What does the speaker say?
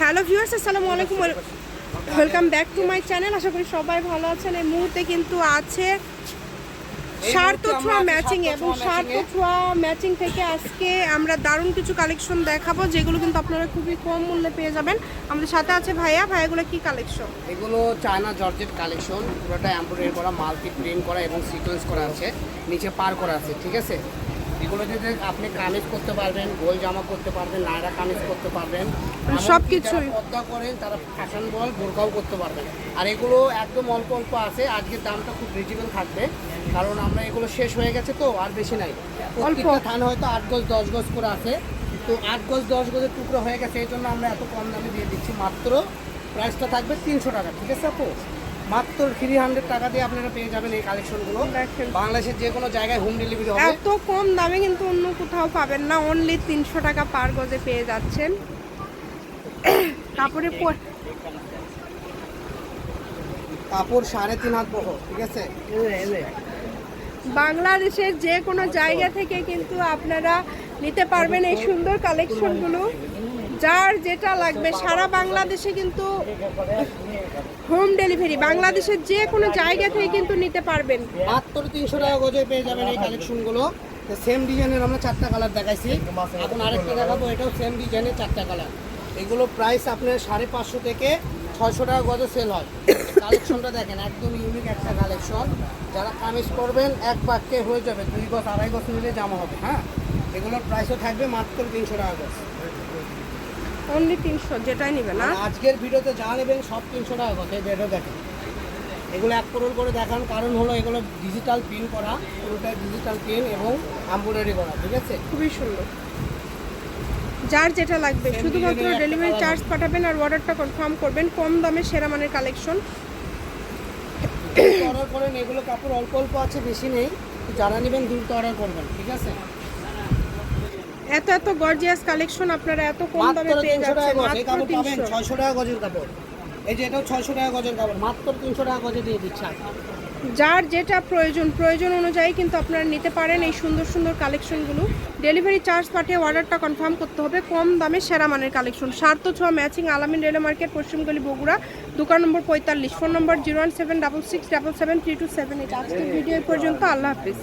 Hello viewers আসসালামু আলাইকুম। Welcome back to my channel. আশা করি সবাই ভালো আছেন। এই মুহূর্তে কিন্তু আছে এই শার্ট মুহূর্তে ছোঁয়া ম্যাচিং এবং ছোঁয়া শার্ট matching এ। ছোঁয়া ম্যাচিং থেকে আজকে আমরা দারুণ কিছু কালেকশন দেখাবো যেগুলো কিন্তু আপনারা খুবই কম মূল্যে পেয়ে যাবেন। আমাদের সাথে আছে ভাইয়া। ভাইয়াগুলো কি কালেকশন এগুলো চায়না জর্জেট কালেকশন পুরোটা এমব্রয়ডারি করা মাল্টি প্রিন্ট করা এবং সিকোয়েন্স করা আছে। নিচে পার করা আছে ঠিক আছে? এগুলো যদি আপনি কামিজ করতে পারবেন গোল জামা করতে পারবেন নায়রা কামিজ করতে পারবেন এমনকি সবকিছুই। পদ্মা করেন তারা ফ্যাশন বল বোরকাও করতে পারবেন আর এগুলো একদম অল্প অল্প আছে আজকের দামটা খুব রিজনেবল থাকবে কারণ আমরা এগুলো শেষ হয়ে গেছে তো আর বেশি নাই। প্রত্যেকটা থান হয়তো আট গজ দশ গজ করে আছে তো আট গজ দশ গজের টুকরো হয়ে গেছে এই জন্য আমরা এত কম দামে দিয়ে দিচ্ছি। মাত্র প্রাইসটা থাকবে তিনশো টাকা ঠিক আছে আপু? মাত্র থ্রি হান্ড্রেড টাকা দিয়ে আপনারা পেয়ে যাবেন এই কালেকশনগুলো। বাংলাদেশের যে কোনো জায়গায় হোম ডেলিভারি হবে। এত কম দামে কিন্তু অন্য কোথাও পাবেন না। অনলি তিনশো টাকা পার গজে পেয়ে যাচ্ছেন। কাপড়ে কাপড় সাড়ে তিন হাত বহ ঠিক আছে? বাংলাদেশের যে কোনো জায়গা থেকে কিন্তু আপনারা নিতে পারবেন এই সুন্দর কালেকশনগুলো যার যেটা লাগবে, সারা বাংলাদেশে কিন্তু হোম ডেলিভারি বাংলাদেশের যে কোনো জায়গা থেকে কিন্তু নিতে পারবেন। মাত্র তিনশো টাকা গজে পেয়ে যাবেন এই কালেকশনগুলো সেম ডিজাইনের আমরা চারটা কালার দেখাইছি। এখন আরেকটা দেখাবো, এটাও সেম ডিজাইনের চারটা কালার এগুলো প্রাইস আপনার সাড়ে পাঁচশো থেকে ছয়শো টাকা গজে সেল হয়। কালেকশনটা দেখেন, একদম ইউনিক একটা কালেকশন যারা কামিজ করবেন এক বাক্যে হয়ে যাবে। দুই গজ, আড়াই গজ নিলে জামা হবে হ্যাঁ? এগুলোর প্রাইসও থাকবে মাত্র তিনশো টাকা গজ। অনলি তিনশো যেটাই নেবে না? আজকের ভিডিওতে যা নেবেন সব তিনশো টাকা এই বেডও দেখেন। এগুলো এক করোল করে দেখান কারণ হলো এগুলো ডিজিটাল প্রিন্ট করা পুরোটা ডিজিটাল প্রিন্ট এবং এমব্রয়ডারি করা ঠিক আছে? খুবই সুন্দর। যার যেটা লাগবে শুধুমাত্র ডেলিভারি চার্জ পাঠাবেন আর অর্ডারটা কনফার্ম করবেন কম দামে সেরা মানের কালেকশন অর্ডার করেন এগুলো কাপড় অল্প অল্প আছে বেশি নেই। যারা নেবেন দ্রুত অর্ডার করবেন ঠিক আছে? এত এত গর্জিয়াস কালেকশন আপনারা এত কম দামে পেয়ে যাচ্ছেন মাত্র কাপড় পাবেন তিনশো। ছয়শো টাকা গজের কাপড়। এই যে এটাও ছয়শো টাকা গজের কাপড় মাত্র তিনশো টাকা গজে দিয়ে দিচ্ছে যার যেটা প্রয়োজন প্রয়োজন অনুযায়ী কিন্তু আপনারা নিতে পারেন এই সুন্দর সুন্দর কালেকশনগুলো ডেলিভারি চার্জ পাঠিয়ে অর্ডারটা কনফার্ম করতে হবে কম দামে সেরা মানের কালেকশন সার্থ ছোঁয়া ম্যাচিং আলামিন রেলওয়ে মার্কেট পশ্চিমগলি বগুড়া দোকান নম্বর পঁয়তাল্লিশ। Phone number zero one seven double six double seven three two seven eight আজকের ভিডিও পর্যন্ত আল্লাহ হাফিজ।